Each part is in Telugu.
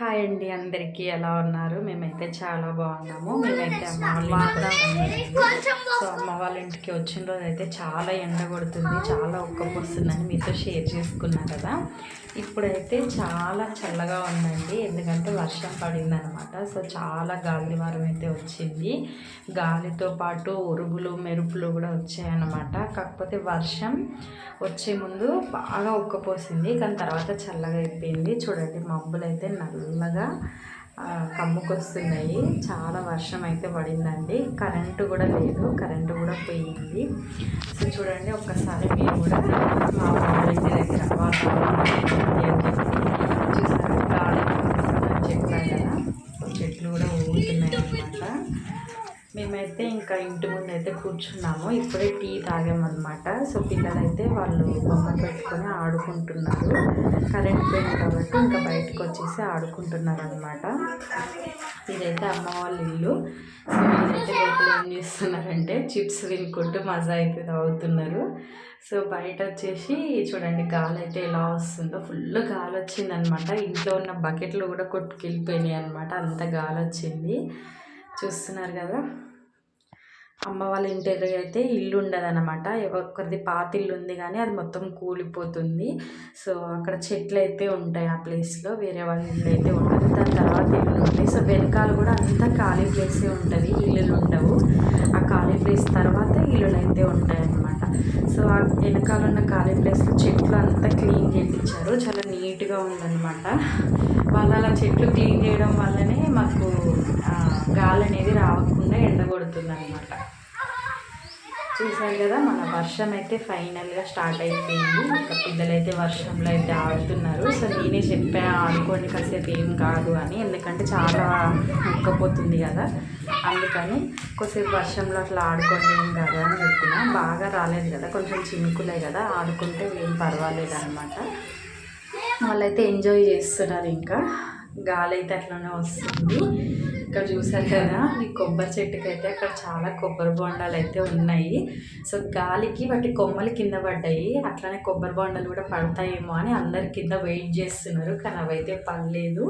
హాయ్ అండి అందరికీ ఎలా ఉన్నారు? మేమైతే చాలా బాగున్నాము. మేమైతే అమ్మ వాళ్ళ. సో అమ్మ వాళ్ళ ఇంటికి వచ్చిన రోజు అయితే చాలా ఎండ కొడుతుంది. చాలా ఉక్కపోస్తుందని మీతో షేర్ చేసుకున్నా కదా. ఇప్పుడైతే చాలా చల్లగా ఉందండి. ఎందుకంటే వర్షం పడింది అనమాట సో చాలా గాలి వారం అయితే వచ్చింది. గాలితో పాటు ఉరుగులు మెరుపులు కూడా వచ్చాయన్నమాట. కాకపోతే వర్షం వచ్చే ముందు బాగా ఉక్కపోసింది కానీ తర్వాత చల్లగా అయిపోయింది. చూడండి మబ్బులు అయితే నల్లగా ఆ, కమ్ముకొస్తున్నాయి. చాలా వర్షం అయితే పడిందండి. కరెంటు కూడా లేదు. కరెంటు కూడా పోయింది. సో చూడండి ఒక్కసారి మీరు కూడా మా వాళ్ళ ఇంటి దగ్గర వాతావరణం ఎట్లుంది అని చెప్పి చూసారా గాలి వస్తుందని చెప్పాను కదా సో చెట్లు కూడా ఊగుతున్నాయి అన్నమాట మేమైతే ఇంకా ఇంటి ముందు అయితే కూర్చున్నాము. ఇప్పుడే టీ తాగామన్నమాట. సో పిల్లలైతే వాళ్ళు బొమ్మ పెట్టుకొని ఆడుకుంటున్నారు. కరెంట్ పోయింది కాబట్టి ఇంకా బయటకు వచ్చేసి ఆడుకుంటున్నారు అనమాట ఇదైతే అమ్మ వాళ్ళ ఇల్లు. సో వీళ్ళైతే లోపల ఏం చేస్తున్నారంటే చిప్స్ తినుకుంటూ మజా అయితే తాగుతున్నారు. సో బయట వచ్చేసి చూడండి గాలి అయితే ఎలా వస్తుందో. ఫుల్ గాలి వచ్చిందనమాట ఇంట్లో ఉన్న బకెట్లు కూడా కొట్టుకెళ్ళిపోయినాయి అనమాట అంత గాలి వచ్చింది చూస్తున్నారు కదా. అమ్మ వాళ్ళ ఇంటి దగ్గర అయితే ఇల్లు ఉండదన్నమాట. ఒక్కరిది పాత ఇల్లు ఉంది కానీ అది మొత్తం కూలిపోతుంది. సో అక్కడ చెట్లు అయితే ఉంటాయి ఆ ప్లేస్లో వేరే వాళ్ళ ఇల్లు అయితే ఉండదు. దాని తర్వాత ఇల్లు ఉంటాయి సో వెనకాల కూడా అంతా ఖాళీ ప్లేసే ఉంటుంది. ఇల్లులు ఉండవు. ఆ ఖాళీ ప్లేస్ తర్వాత ఇల్లులు అయితే ఉంటాయి అన్నమాట సో ఆ వెనకాల ఉన్న ఖాళీ ప్లేస్లో చెట్లు అంతా క్లీన్ చేయించారు చాలా నీట్గా ఉందన్నమాట. వాళ్ళు అలా చెట్లు క్లీన్ చేయడం వల్లనే మాకు గాలి అనేది రావకుండా ఎండగొడుతుంది అనమాట చూసారు కదా మన వర్షం అయితే ఫైనల్గా స్టార్ట్ అయిపోయింది. ఇంకా పిల్లలైతే వర్షంలో అయితే ఆడుతున్నారు సో నేనే చెప్పా ఆడుకోండి కాసేపు ఏం కాదు అని. ఎందుకంటే చాలా ఉక్కపోతుంది కదా. అందుకని కొద్దిసేపు వర్షంలో అట్లా ఆడుకోండి ఏం కాదు అని చెప్పిన. బాగా రాలేదు కదా కొంచెం చినుకులే కదా. ఆడుకుంటే ఏం పర్వాలేదు అనమాట వాళ్ళైతే ఎంజాయ్ చేస్తున్నారు ఇంకా. గాలి అయితే అట్లనే వస్తుంది. ఇక్కడ చూసారు కదా ఈ కొబ్బరి చెట్టుకి అయితే అక్కడ చాలా కొబ్బరి బొండాలు అయితే ఉన్నాయి. సో గాలికి వాటి కొమ్మలు కింద పడ్డాయి. అట్లనే కొబ్బరి బొండాలు కూడా పడతాయేమో అని అందరు కింద వెయిట్ చేస్తున్నారు. కానీ అవైతే పడలేదు.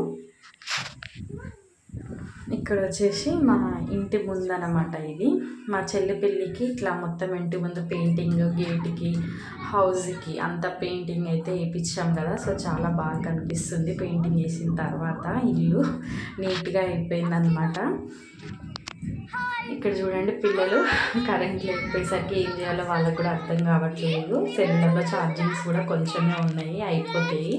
ఇక్కడ వచ్చేసి మా ఇంటి ముందు అన్నమాట ఇది. మా చెల్లి పెళ్ళికి ఇట్లా మొత్తం ఇంటి ముందు పెయింటింగ్ గేట్కి హౌస్కి అంత పెయింటింగ్ అయితే వేయించాం కదా సో చాలా బాగా కనిపిస్తుంది పెయింటింగ్ వేసిన తర్వాత. ఇల్లు నీట్గా అయిపోయింది అనమాట ఇక్కడ చూడండి పిల్లలు కరెంట్ లేకపోయేసరికి ఏం చేయాలో వాళ్ళకు కూడా అర్థం కావట్లేదు. సెల్లలో ఛార్జింగ్స్ కూడా కొంచెమే ఉన్నాయి అయిపోతాయి.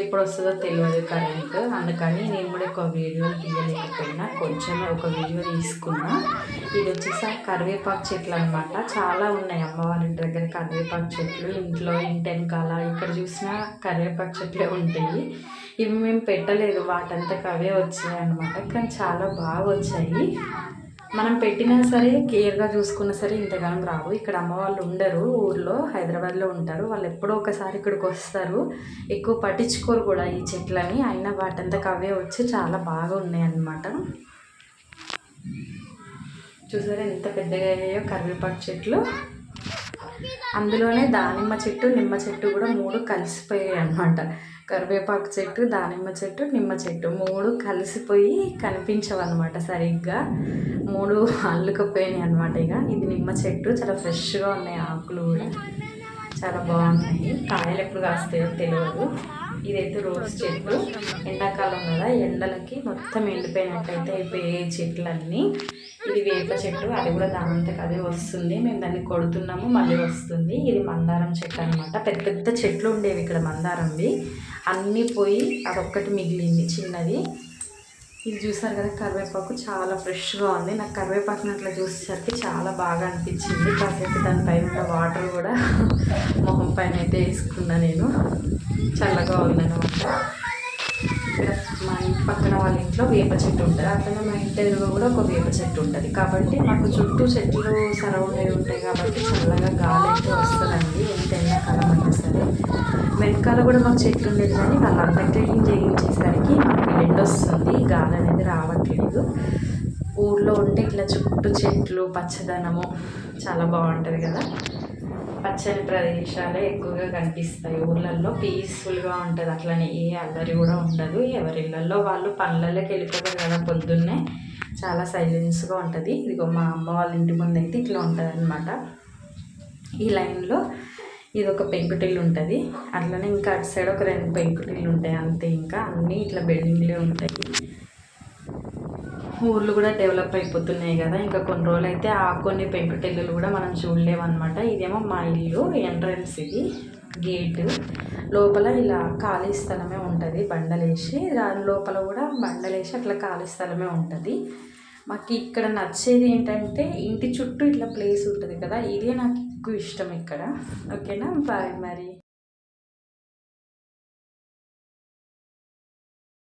ఎప్పుడు వస్తుందో తెలియదు కరెంట్ అందుకని నేను కూడా ఒక వీడియో తీయలేకపోయినా కొంచెమే ఒక వీడియో తీసుకున్నా. ఇది వచ్చేసి కరివేపాకు చెట్లు అనమాట చాలా ఉన్నాయి అమ్మ వాళ్ళ ఇంటి దగ్గర కరివేపాకు చెట్లు. ఇంట్లో ఇంటి వెనకాల ఇక్కడ చూసినా కరివేపాకు చెట్లే ఉంటాయి. ఇవి మేము పెట్టలేదు వాటంతకు అవే వచ్చాయి అనమాట కానీ చాలా బాగా వచ్చాయి. మనం పెట్టినా సరే కేర్గా చూసుకున్నా సరే ఇంతకాలం రావు. ఇక్కడ అమ్మ వాళ్ళు ఉండరు ఊర్లో హైదరాబాద్లో ఉంటారు. వాళ్ళు ఎప్పుడో ఒకసారి ఇక్కడికి వస్తారు. ఎక్కువ పట్టించుకోరు కూడా ఈ చెట్లని. అయినా వాటంతకు అవే వచ్చి చాలా బాగా ఉన్నాయి అన్నమాట చూసారా ఎంత పెద్దగా అయ్యాయో కరివేపాకు చెట్లు. అందులోనే దానిమ్మ చెట్టు నిమ్మ చెట్టు కూడా మూడు కలిసిపోయాయి అన్నమాట కరివేపాకు చెట్టు దానిమ్మ చెట్టు నిమ్మ చెట్టు మూడు కలిసిపోయి కనిపించవన్నమాట సరిగ్గా. మూడు అల్లుకపోయినాయి అనమాట ఇక. ఇది నిమ్మ చెట్టు చాలా ఫ్రెష్గా ఉన్నాయి ఆకులు కూడా. చాలా బాగున్నాయి. కాయలు ఎప్పుడు కాస్తాయో తెలియదు ఇదైతే రోజ్ చెట్టు. ఎండాకాలం కదా ఎండలకి మొత్తం ఎండిపోయినట్టయితే అయిపోయే చెట్లన్నీ. ఇది వేప చెట్టు అది కూడా దానంతకు అదే వస్తుంది. మేము దాన్ని కొడుతున్నాము మళ్ళీ వస్తుంది. ఇది మందారం చెట్టు అనమాట పెద్ద పెద్ద చెట్లు ఉండేవి ఇక్కడ మందారంవి. అన్నీ పోయి అదొక్కటి మిగిలింది చిన్నది. ఇది చూసారు కదా కరివేపాకు చాలా ఫ్రెష్గా ఉంది. నాకు కరివేపాకుని అట్లా చూసేసరికి చాలా బాగా అనిపించింది. కాసేపు దానిపైన ఉన్న వాటర్ కూడా మొహం పైన అయితే వేసుకున్నా నేను. చల్లగా ఉందన్నమాట. ఇక్కడ మా ఇంటి పక్కన వాళ్ళ ఇంట్లో వేప చెట్టు ఉంటుంది. అట్లనే మా ఇంటి ఎదురుగా కూడా ఒక వేప చెట్టు ఉంటుంది. కాబట్టి మాకు చుట్టూ చెట్లు సరౌండ్ అయి ఉంటాయి కాబట్టి చల్లగా గాలి అయితే వస్తుందండి. ఎంత వెనకాల కూడా మాకు చెట్లు ఉండేది కానీ వాళ్ళంతా క్లీన్ చేయించేసరికి మాకు ఎండ వస్తుంది. గాలి అనేది రావట్లేదు. ఊర్లో ఉంటే ఇట్లా చుట్టూ చెట్లు పచ్చదనము చాలా బాగుంటుంది కదా. పచ్చని ప్రదేశాలే ఎక్కువగా కనిపిస్తాయి. ఊర్లలో పీస్ఫుల్గా ఉంటుంది. అట్లనే ఏ అల్లరి కూడా ఉండదు. ఎవరి ఇళ్ళల్లో వాళ్ళు పనులలోకి వెళ్ళిపోతారు కదా పొద్దున్నే. చాలా సైలెన్స్గా ఉంటుంది. ఇదిగో మా అమ్మ వాళ్ళ ఇంటి ముందు అయితే ఇట్లా ఉంటుంది అనమాట ఈ లైన్లో ఇది ఒక పెంకుటిల్లు ఉంటుంది అట్లనే ఇంకా అటు సైడ్ ఒక రెండు పెంకుటిల్లు ఉంటాయి అంతే ఇంకా. అన్నీ ఇట్లా బిల్డింగ్లే ఉంటాయి. ఊర్లు కూడా డెవలప్ అయిపోతున్నాయి కదా. ఇంకా కొన్ని రోజులు అయితే ఆ కొన్ని పెంకుటిల్లులు కూడా మనం చూడలేము అనమాట ఇదేమో మా ఇల్లు ఎంట్రన్స్ ఇది గేటు. లోపల ఇలా ఖాళీ స్థలమే ఉంటుంది. బండలేసి దాని లోపల కూడా బండలేసి అట్లా ఖాళీ స్థలమే ఉంటుంది. మాకు ఇక్కడ నచ్చేది ఏంటంటే ఇంటి చుట్టూ ఇట్లా ప్లేస్ ఉంటుంది కదా ఇదే నాకు ఎక్కువ ఇష్టం ఇక్కడ. ఓకేనా బాయ్ మరి.